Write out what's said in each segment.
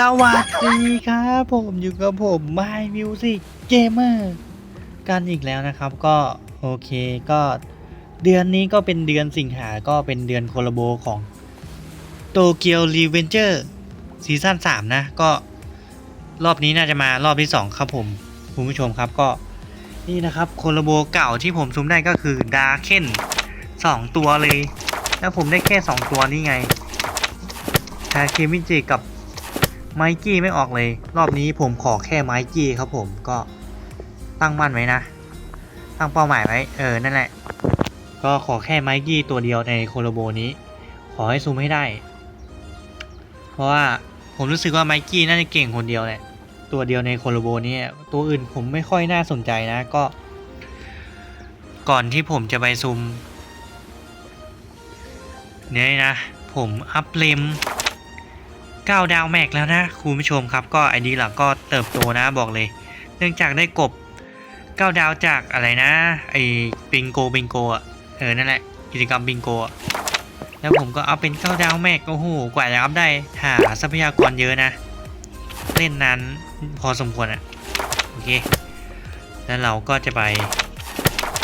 สวัสดีครับผมอยู่กับผม My Music Gamer กันอีกแล้วนะครับก็โอเคก็เดือนนี้ก็เป็นเดือนสิงหาก็เป็นเดือนโคลโบของโตเกียวรีเวนเจอร์ซีซั่น3 นะ ก็รอบนี้น่าจะมารอบที่ 2 ครับผม คุณผู้ชมครับก็นี่นะครับโคลโบเก่าที่ผมซูมได้ก็คือดาเคนสองตัวเลย แล้วผมได้แค่ 2 ตัวนี่ไงทาเคมิจิกับ ไมกี้ไม่ออกเลย รอบนี้ผมขอแค่ไมกี้ครับผมก็ตั้งมั่นไว้นะ ตั้งเป้าหมายไว้ เออ นั่นแหละ ก็ขอแค่ไมกี้ตัวเดียวในโคโลโบนี้ ขอให้ซูมให้ได้ เพราะว่าผมรู้สึกว่าไมกี้น่าจะเก่งคนเดียวแหละ ตัวเดียวในโคโลโบนี้ตัวอื่นผมไม่ค่อยน่าสนใจนะก็ ก่อนที่ผมจะไปซูมเนี่ยนะ ผมอัพเลม 9 ดาวแม็กแล้วนะคุณผู้ชมครับ ก็ไอดีหลักก็เติบโตนะบอกเลย เนื่องจากได้กบ 9 ดาวจากอะไรนะไอบิงโกบิงโกอะเออนั่นแหละกิจกรรมบิงโกอะแล้วผมก็เอาเป็น 9 ดาวแม็กโอ้โหกว่าจะอัพได้หาทรัพยากรเยอะนะ เล่นนั้นพอสมควรอะโอเค แล้วเราก็จะไป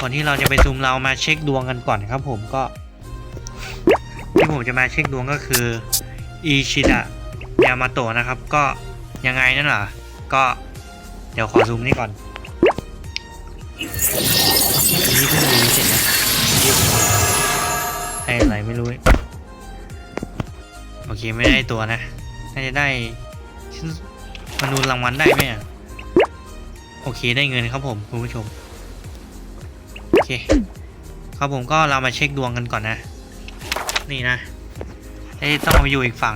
ก่อนที่เราจะไปซูมเรามาเช็คดวงกันก่อนครับผมก็ที่ผมจะมาเช็คดวงก็คืออิชิดะ ยามาโตะนะครับ ก็ยังไงนั่นเหรอก็เดี๋ยวขอซูมนี่ก่อนอันนี้เพิ่งรีเสร็จนะให้อะไรไม่รู้ โอเคไม่ได้ตัวนะน่าจะได้มาดูรางวัลได้ไหมอะโอเคได้เงินครับผมคุณผู้ชม โอเค ครับผมก็เรามาเช็คดวงกันก่อนนะ นี่นะไอ้ต้องเอาไปอยู่อีกฝั่ง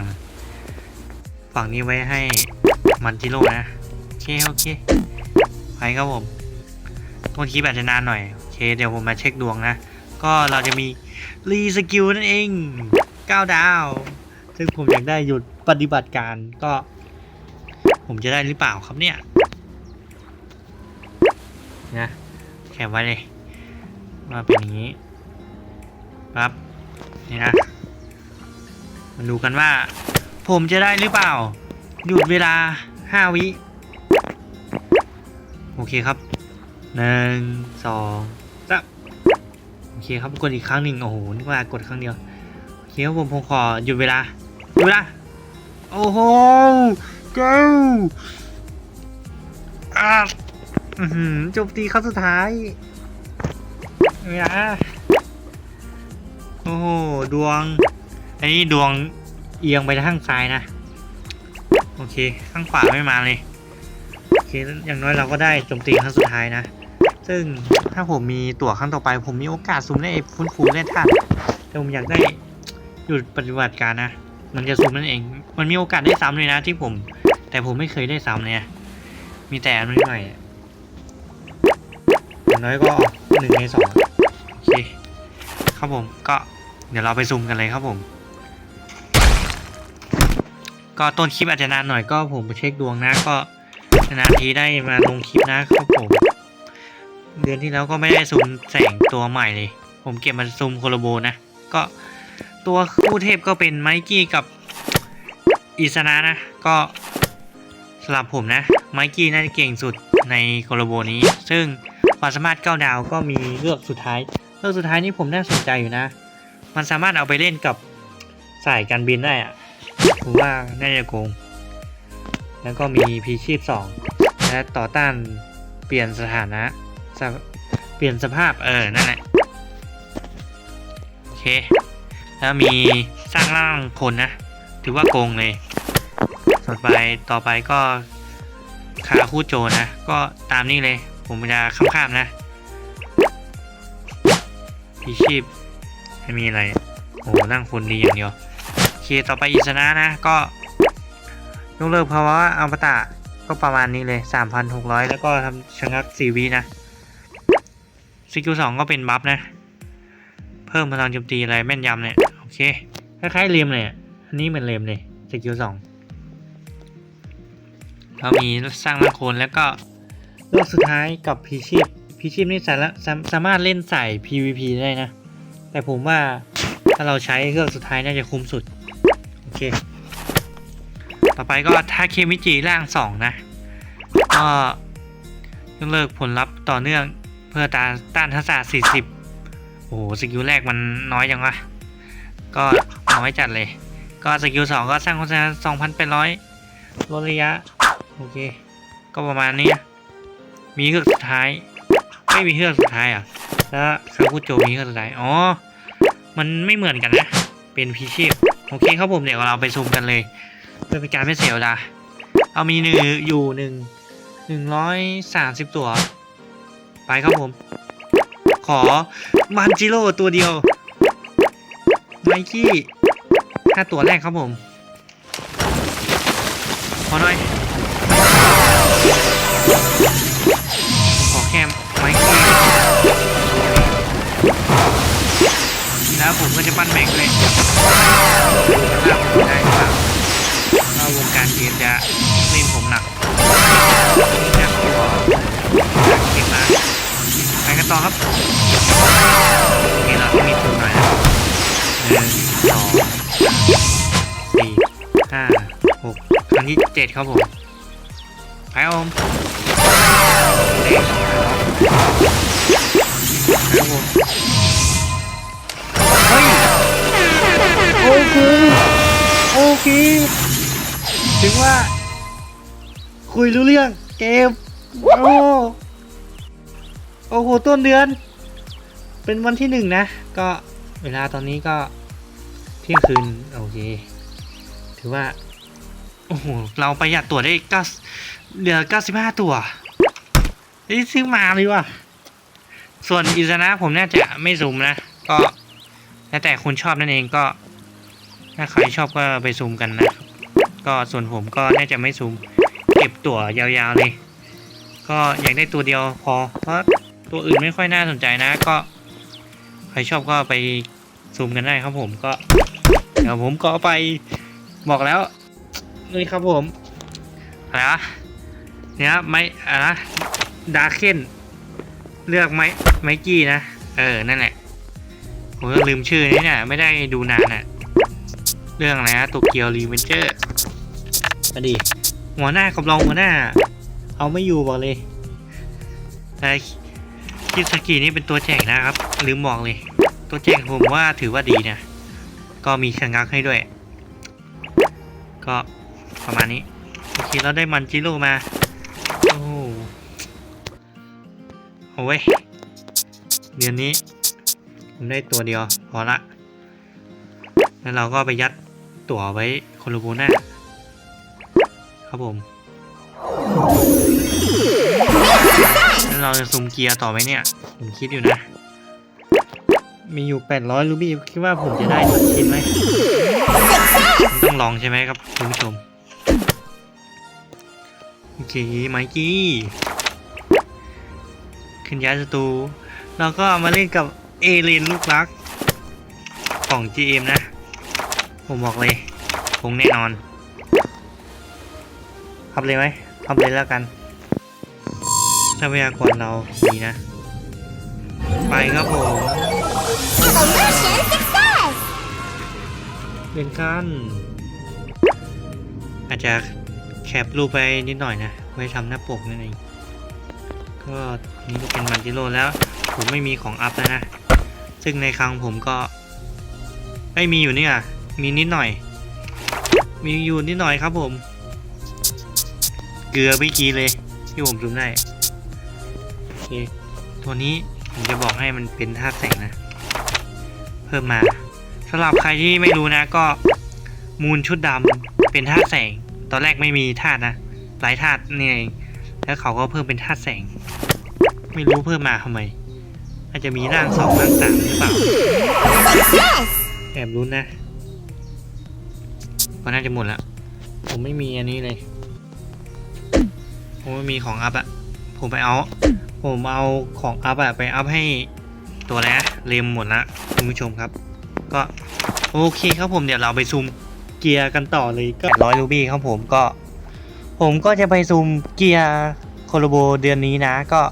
ฝั่งนี้ไว้ให้มันจิโร่นะ โอเค โอเค ไปครับผมต้นคลิปอาจจะนานหน่อย โอเค เดี๋ยวผมมาเช็คดวงนะ ก็เราจะมีรีสกิลนั่นเอง 9 ดาว ซึ่งผมอยากได้หยุดปฏิบัติการก็ ผมจะได้หรือเปล่าครับเนี่ย นะแคปไว้เลยมาเป็นอย่างนี้ครับนี่นะมาดูกันว่า ผมจะได้หรือเปล่า หยุดเวลาห้าวิ โอเคครับหนึ่งสองสามโอเคครับกดอีกครั้งหนึ่งโอ้โหนึกว่ากดครั้งเดียวโอเคครับผมผมขอหยุดเวลาหยุดเวลาโอ้โหเก้าอะจมตีครั้งสุดท้ายเวลาโอ้โหดวงอันนี้ดวง เอียงไปทางซ้ายนะ โอเค ข้างขวาไม่มาเลย โอเค อย่างน้อยเราก็ได้โจมตีครั้งสุดท้ายนะ ซึ่งถ้าผมมีตั๋วครั้งต่อไป ผมมีโอกาสซูมได้ฟื้นฟูได้ทันแต่ผมอยากได้หยุดปฏิบัติการนะ มันจะซูมนั่นเอง มันมีโอกาสได้ซ้ำเลยนะที่ผม แต่ผมไม่เคยได้ซ้ำเนี่ยมีแต่อันใหม่ๆอะอย่างน้อยก็หนึ่งในสองโอเค ครับผม ก็เดี๋ยวเราไปซูมกันเลยครับผม ก็ต้นคลิปอาจจะนานหน่อยก็ผมไปเช็คดวงนะก็นานทีได้มาลงคลิปนะครับผม เดือนที่แล้วก็ไม่ได้ซูมแสงตัวใหม่เลย ผมเก็บมาซูมโคโลโบนะ ก็ตัวคู่เทพก็เป็นไมกี้กับอิสนะนะ ก็สำหรับผมนะ ไมกี้น่าจะเก่งสุดในโคโลโบนี้ ซึ่งความสามารถเก้าดาวก็มีเลือกสุดท้ายเรื่องสุดท้ายนี้ผมน่าสนใจอยู่นะ มันสามารถเอาไปเล่นกับสายการบินได้อะ ผมว่าน่าจะโกง แล้วก็มีพีชีพสองและต่อต้านเปลี่ยนสถานะ เปลี่ยนสภาพเออ นั่นแหละ โอเค แล้วมีสร้างร่างคนนะ ถือว่าโกงเลยส่วนไปต่อไปก็คาคู่โจนะ ก็ตามนี้เลย ผมจะข้ามๆนะพีชีพไม่มีอะไร โอ้นั่งคนดีอย่างเดียว ต่อไปอิสนะนะก็ยกเลิกภาวะอัมตะก็ประมาณนี้เลย 3,600 แล้วก็ทำชะงัก4วินะสกิลสองก็เป็นบัฟนะ เพิ่มพลังโจมตีอะไรแม่นยำเนี่ย โอเค คล้ายๆเลมเลยอันนี้เหมือนเลมเลยสกิลสองเรามีสร้างมาโคนแล้วก็เลือกสุดท้ายกับพีชีพพีชีพนี่สาระสาสามารถเล่นใส่ PVP ได้นะ แต่ผมว่าถ้าเราใช้เครื่องสุดท้ายน่าจะคุ้มสุด เค ต่อไปก็ทาเคมิจิร่างสองนะ ก็ยกเลิกผลลัพธ์ต่อเนื่องเพื่อตาต้านทักษะ40โอ้โหสกิลแรกมันน้อยจังวะ ก็น้อยจัดเลย ก็สกิลสองก็สร้างโฆษณา2,800ลดระยะ โอเค ก็ประมาณนี้ มีเครื่องสุดท้าย ไม่มีเครื่องสุดท้ายอะ แล้วคาคุโจมีเครื่องสุดท้าย อ๋อ มันไม่เหมือนกันนะ เป็นพีชีพ โอเคครับผมเดี๋ยวเราไปซูมกันเลยเพื่อเป็นการไม่เสียเวลาเอามีหนึ่งอยู่หนึ่งหนึ่งร้อยสามสิบตัว ไปครับผม ขอมันจิโร่ตัวเดียวไมกี้ห้าตัวแรกครับผม ขอหน่อย ขอแคม แล้วผมก็จะปั้นแม็กด้วยได้หรือเปล่าว่าวงการเกมจะเล่นผมหนักนี่นะตัวเก่งมากไปกันต่อครับโอเคเราต้องมีทุนหน่อยนะหนึ่งสองสามสี่ห้าหกครั้งที่เจ็ดครับผมไปครับผม อเคถึงว่า คุยรู้เรื่องเกม โอ้โอ้โหต้นเดือน เป็นวันที่หนึ่งนะ ก็เวลาตอนนี้ก็เที่ยงคืน โอเค ถือว่า โอ้โห เราประหยัดตัวได้เก้าเหลือเก้าสิบห้าตัวนี่ซื้อมาเลยว่ะ ส่วนอิสนะผมน่าจะไม่ซูมนะ ก็แล้วแต่คุณชอบนั่นเองก็ ถ้าใครชอบก็ไปซูมกันนะก็ส่วนผมก็น่าจะไม่ซูมเก็บตัวยาวๆเลย ก็อยากได้ตัวเดียวพอ เพราะตัวอื่นไม่ค่อยน่าสนใจนะก็ ใครชอบก็ไปซูมกันได้ครับผมก็เดี๋ยวผมก็ไปบอกแล้วนี่ครับผมอะไรวะเนี่ยไม้อะไรดาร์เคนเลือกไม้ไม้กี้นะ เออ นั่นแหละผมก็ลืมชื่อนี้เนี่ยไม่ได้ดูนานอะ เรื่องอะไรนะโตเกียวรีเวนเจอร์อดีหัวหน้ากับรองหัวหน้า เอาไม่อยู่บอกเลยแต่คิสกินี่เป็นตัวแจกนะครับ ลืมบอกเลย ตัวแจกผมว่าถือว่าดีนะ ก็มีชะงักให้ด้วย ก็ประมาณนี้โอเคเราได้มันจิโร่มา โอ้โหโอ้ยเดือนนี้ผมได้ตัวเดียวพอละ แล้วเราก็ไปยัด ตั๋วไว้โคโลโบน่าครับผม แล้วเราจะซุ่มเกียร์ต่อไหมเนี่ย ผมคิดอยู่นะ มีอยู่ 800ลูบี้คิดว่าผมจะได้สักชิ้นไหมผมต้องลองใช่ไหมครับคุณผู้ชม โอเคไมกี้ ขึ้นย้ายศัตรูเราก็เอามาเล่นกับเอเลนลูกรักของ GM นะ ผมบอกเลยคงแน่นอนพับเลยไหมพับเลยแล้วกันทรัพยากรเราดีนะ ไปครับผมเป็นกันอาจจะแคปรูปไปนิดหน่อยนะ ไว้ทำหน้าปกนั่นเอง ก็นี่ก็เป็นมันจิโร่แล้ว ผมไม่มีของอัพแล้วนะ ซึ่งในครั้งผมก็ ไม่มีอยู่เนี่ย มีนิดหน่อย มีอยู่นิดหน่อยครับผม เกลือไปกีเลยที่ผมซูมได้โอเคตัวนี้ผมจะบอกให้มันเป็นธาตุแสงนะ เพิ่มมาสำหรับใครที่ไม่รู้นะก็มูลชุดดำเป็นธาตุแสง ตอนแรกไม่มีธาตุนะ หลายธาตุนี่เองแล้วเขาก็เพิ่มเป็นธาตุแสง ไม่รู้เพิ่มมาทำไมอาจจะมีร่างสองร่างสามหรือเปล่า Success! แอบรุ้นนะ ก็น่าจะหมดละผมไม่มีอันนี้เลย ผมไม่มีของอัพอะผมไปเอา ผมเอาของอัพอะไปอัพให้ตัวแล้วเลมหมดละคุณผู้ชมครับ ก็โอเคครับผมเดี๋ยวเราไปซูมเกียร์กันต่อเลยก็ร้อยรูบี้ครับผมก็ ผมก็จะไปซูมเกียร์โคโลโบเดือนนี้นะก็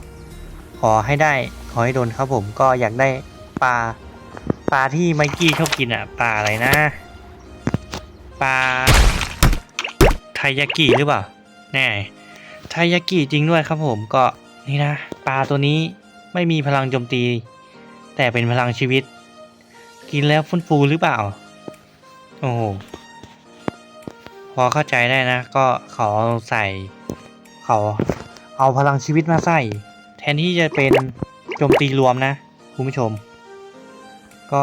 ขอให้ได้ขอให้โดนครับผมก็อยากได้ปลาปลาที่ไมกี้ชอบกินอะปลาอะไรนะ ปลาไทยากิหรือเปล่าแน่ไทยากิจริงด้วยครับผมก็นี่นะปลาตัวนี้ไม่มีพลังโจมตี แต่เป็นพลังชีวิต กินแล้วฟื้นฟูหรือเปล่า โอ้โหพอเข้าใจได้นะ ก็เขาใส่เขาเอาพลังชีวิตมาใส่ แทนที่จะเป็นโจมตีรวมนะคุณผู้ชม ก็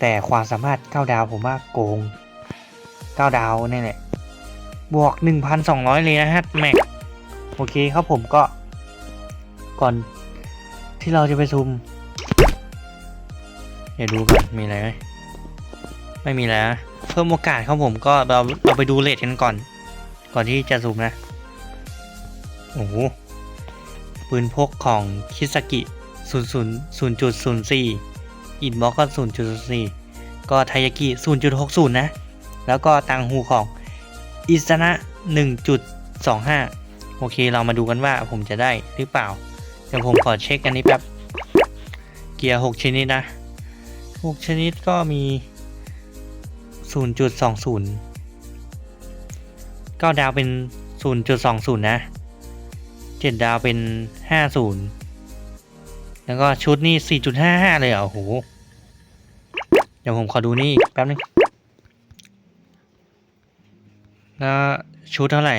แต่ความสามารถ9ดาวผมว่าโกง 9 ดาวนี่แหละ บวก 1,200 เลยนะฮะแม็ก โอเคครับผมก็ ก่อนที่เราจะไปซูมเดี๋ยวดูก่อนมีอะไรไหมไม่มีแล้ว เพิ่มโอกาสครับผมก็เราเราไปดูเลทกันก่อน ก่อนที่จะซูมนะ โอ้โหปืนพกของคิสกิ0 0 0.04อินบ็อกก็0.04ก็ไทยากิ0.60 นะ แล้วก็ตังหูของอิสนะ 1.25 โอเคเรามาดูกันว่าผมจะได้หรือเปล่า เดี๋ยวผมขอเช็คอันนี้แป๊บ เกียร์ 6 ชนิดนะ 6 ชนิดก็มี 0.20 9 ดาวเป็น 0.20 นะ 7 ดาวเป็น 50 แล้วก็ชุดนี่ 4.55 เลยเหรอโอ้โหเดี๋ยวผมขอดูนี่แป๊บนึง แล้วชุดเท่าไหร่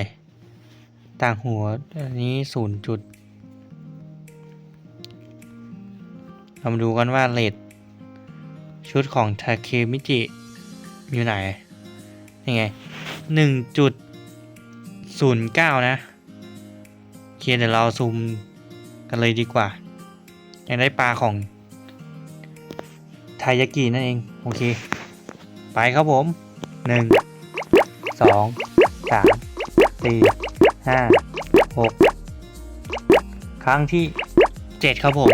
ต่างหัวอันนี้ศูนย์จุดเรามาดูกันว่าเลทชุดของทาเคมิจิอยู่ไหนนี่ไงหนึ่งจุดศูนย์เก้านะโอเคเดี๋ยวเราซูมกันเลยดีกว่ายังได้ปลาของไทายากินั่นเอง โอเค ไปครับผมหนึ่งสอง สี่ห้าหกครั้งที่เจ็ดครับผม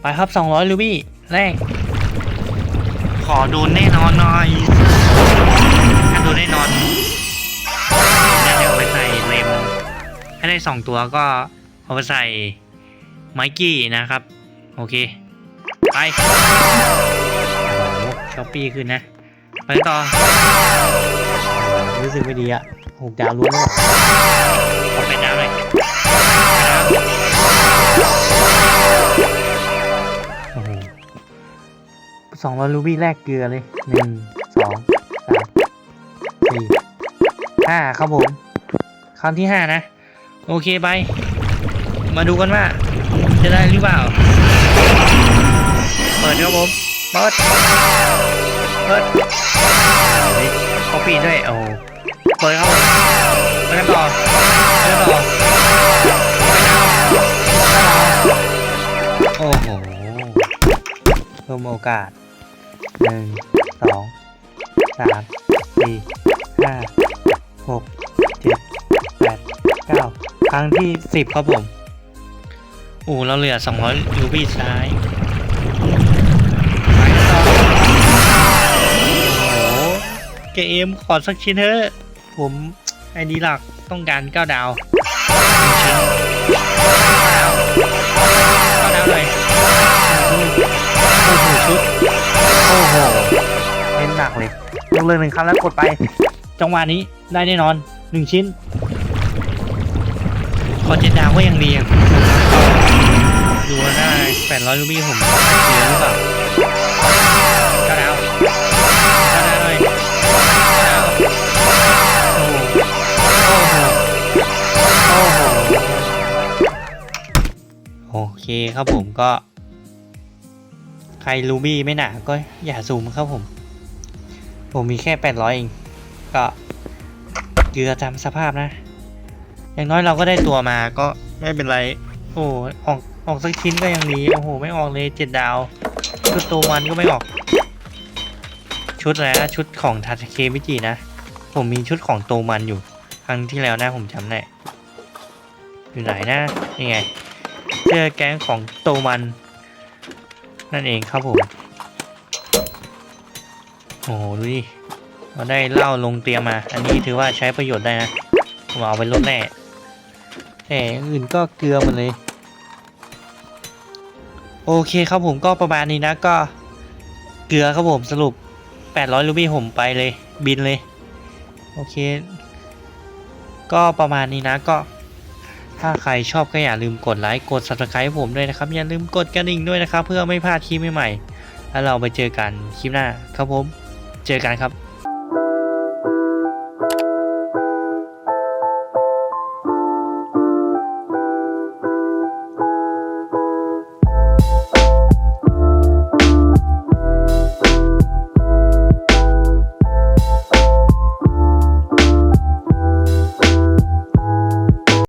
ไปครับสองร้อยลูบี้แรก ขอโดนแน่นอนหน่อยถ้าโดนแน่นอนจะเอาไปใส่เลมให้ได้สองตัวก็เอาไปใส่ไมกี้นะครับ โอเค ไปโอ้โหช้อปปี้ขึ้นนะ ไปต่อ รู้สึกไม่ดีอะ หกดาวล้วนหรือเปล่าเอาไปดาวเลยโอ้โหสองร้อยรูบี้แรกเกลือเลยหนึ่งสองสามสี่ห้าครับผมครั้งที่ห้านะ โอเคไป มาดูกันว่า จะได้หรือเปล่า เปิดครับผม เปิด เปิดเขาปีด้วยโอ้โหเปิดครับผมไปกันต่อไปกันต่อโอ้โหเพิ่มโอกาสหนึ่งสองสามสี่ห้าหกเจ็ดแปดเก้าครั้งที่สิบครับผมโอ้เราเหลือสองร้อยรูบี้ซ้ายไปกันต่อโอ้โหเกมขอสักชิ้นเถอะ ผมไอดีหลักต้องการ9ดาวหนึ่งชิ้นเก้าดาวเก้าดาวเลยโอ้โหชุดโอ้โหเล่นหนักเลยลงเลยหนึ่งครั้งแล้วกดไป จังหวะนี้ได้แน่นอนหนึ่งชิ้นขอเจ็ดดาวก็ยังดีอะดูว่าได้แปดร้อยรูบี้ผมเหลือหรือเปล่าเก้า โอเคครับผมก็ ใครรูบี้ไม่หนาก็อย่าซูมครับผม ผมมีแค่ 800 เอง ก็เกลือตามสภาพนะ อย่างน้อยเราก็ได้ตัวมาก็ไม่เป็นไร โอ้ออกออกสักชิ้นก็ยังดีโอ้โห ไม่ออกเลยเจ็ดดาวชุดตัวมันก็ไม่ออก ชุดอะไรนะชุดของทาเคมิจินะ ผมมีชุดของโตมันอยู่ ครั้งที่แล้วนะผมจำได้ อยู่ไหนนะนี่ไงเสื้อแก๊งของโตมัน นั่นเองครับผม โอ้โหดูดิเราได้เหล้าลงเตรียมมา อันนี้ถือว่าใช้ประโยชน์ได้นะผมเอาไปลดแน่แต่อื่นก็เกลือหมดเลย โอเคครับผมก็ประมาณนี้นะก็เกลือครับผมสรุป 800รูบี้ผมไปเลยบินเลย โอเค ก็ประมาณนี้นะก็ ถ้าใครชอบก็อย่าลืมกดไลค์กด subscribe ผมด้วยนะครับ อย่าลืมกดกระดิ่งด้วยนะครับ เพื่อไม่พลาดคลิปใหม่ๆแล้วเราไปเจอกันคลิปหน้าครับผม เจอกันครับ